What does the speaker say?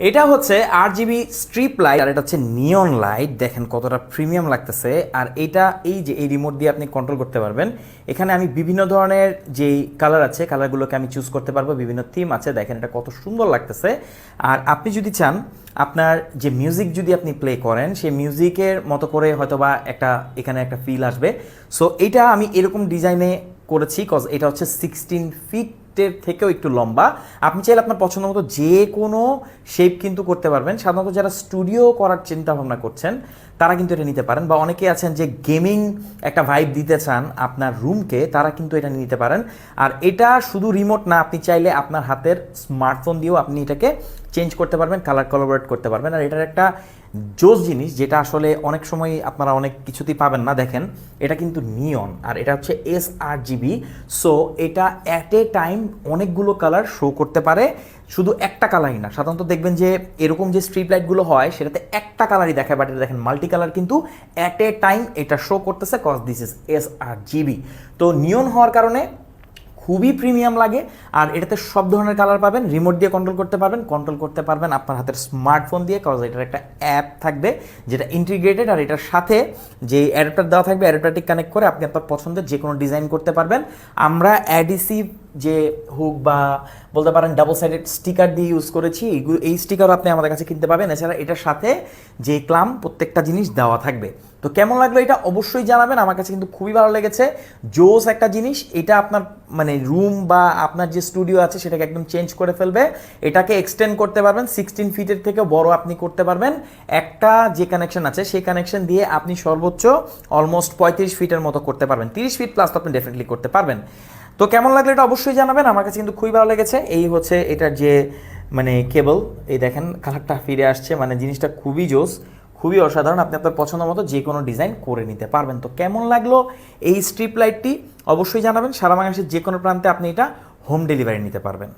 এটা হচ্ছে R GB strip light আর এটা হচ্ছে নিয়ন লাইট দেখেন কতটা প্রিমিয়াম লাগতেছে। আর এটা এই যে এই রিমোট দিয়ে আপনি কন্ট্রোল করতে পারবেন। এখানে আমি বিভিন্ন ধরনের যেই কালার আছে কালারগুলোকে আমি চুজ করতে পারব। বিভিন্ন থিম আছে। দেখেন এটা কত সুন্দর লাগতেছে। আর আপনি যদি চান, আপনার যে মিউজিক যদি আপনি প্লে করেন, সেই মিউজিকের মতো করে হয়তো বা একটা, এখানে একটা ফিল আসবে। সো এটা আমি এরকম ডিজাইনে করেছি কজ এটা হচ্ছে সিক্সটিন ফিটের থেকেও একটু লম্বা। আপনি চাইলে আপনার পছন্দ মতো যে কোনো শেপ কিন্তু করতে পারবেন। সাধারণত যারা স্টুডিও করার চিন্তা ভাবনা করছেন, তারা কিন্তু এটা নিতে পারেন। বা অনেকে আছেন যে গেমিং একটা ভাইব দিতে চান আপনার রুমকে তারা কিন্তু এটা নিতে পারেন। আর এটা শুধু রিমোট না, আপনি চাইলে আপনার হাতের স্মার্টফোন দিয়েও আপনি এটাকে চেঞ্জ করতে পারবেন কালার কলাবোরেট করতে পারবেন। আর এটার একটা জোস জিনিস যেটা আসলে অনেক সময় আপনারা অনেক কিছুতেই পাবেন না, দেখেন, এটা কিন্তু নিয়ন আর এটা হচ্ছে এস আর জিবি সো এটা অ্যাট এ টাইম অনেকগুলো কালার শো করতে পারে, শুধু একটা কালারই না। সাধারণত দেখবেন যে এরকম যে স্ট্রিপ লাইটগুলো হয়, সেটাতে একটা কালারই দেখায় বাট এটা দেখেন মাল্টি কালার কিন্তু অ্যাট এ টাইম এটা শো করতেছে cause this is S R G B তো নিয়ন হওয়ার কারণে খুবই প্রিমিয়াম লাগে। আর এটাতে সব ধরনের কালার পাবেন রিমোট দিয়ে কন্ট্রোল করতে পারবেন কন্ট্রোল করতে পারবেন আপনার হাতের স্মার্টফোন দিয়ে কজ এটার একটা অ্যাপ থাকবে যেটা ইন্টিগ্রেটেড আর এটার সাথে যে অ্যাডাপ্টার দেওয়া থাকবে অ্যাডাপ্টারটি কানেক্ট করে আপনি আপনার পছন্দের যে কোনো ডিজাইন করতে পারবেন। আমরা অ্যাডিসিভ যে হুক বা বলতে পারেন ডাবল সাইডেড স্টিকার দিয়ে ইউজ করেছি এই স্টিকারও আপনি আমাদের কাছে কিনতে পাবেন। এছাড়া এটার সাথে যে ক্লাম প্রত্যেকটা জিনিস দেওয়া থাকবে। তো কেমন লাগল এটা অবশ্যই জানাবেন, আমার কাছে কিন্তু খুবই ভালো লেগেছে। জোস একটা জিনিস, এটা আপনার মানে রুম বা আপনার যে স্টুডিও আছে, সেটাকে একদম চেঞ্জ করে ফেলবে। এটাকে এক্সটেন্ড করতে পারবেন সিক্সটিন ফিটের থেকে বড় আপনি করতে পারবেন। একটা যে কানেকশন আছে, সেই কানেকশন দিয়ে আপনি সর্বোচ্চ অলমোস্ট পঁয়ত্রিশ ফিটের মতো করতে পারবেন। তিরিশ ফিট প্লাস তো আপনি ডেফিনেটলি করতে পারবেন। তো কেমন লাগল এটা অবশ্যই জানাবেন, আমার কাছে কিন্তু খুবই ভালো লেগেছে। এই হচ্ছে এটার যে মানে কেবল, এই দেখেন কালারটা ফিরে আসছে মানে জিনিসটা খুবই জোস, খুবই অসাধারণ, আপনি আপনার পছন্দ মতো যে কোনো ডিজাইন করে নিতে পারবেন। তো কেমন লাগল এই স্ট্রিপ লাইটটি অবশ্যই জানাবেন, সারা বাংলাদেশের যে কোনো প্রান্তে আপনি এটা হোম ডেলিভারি নিতে পারবেন।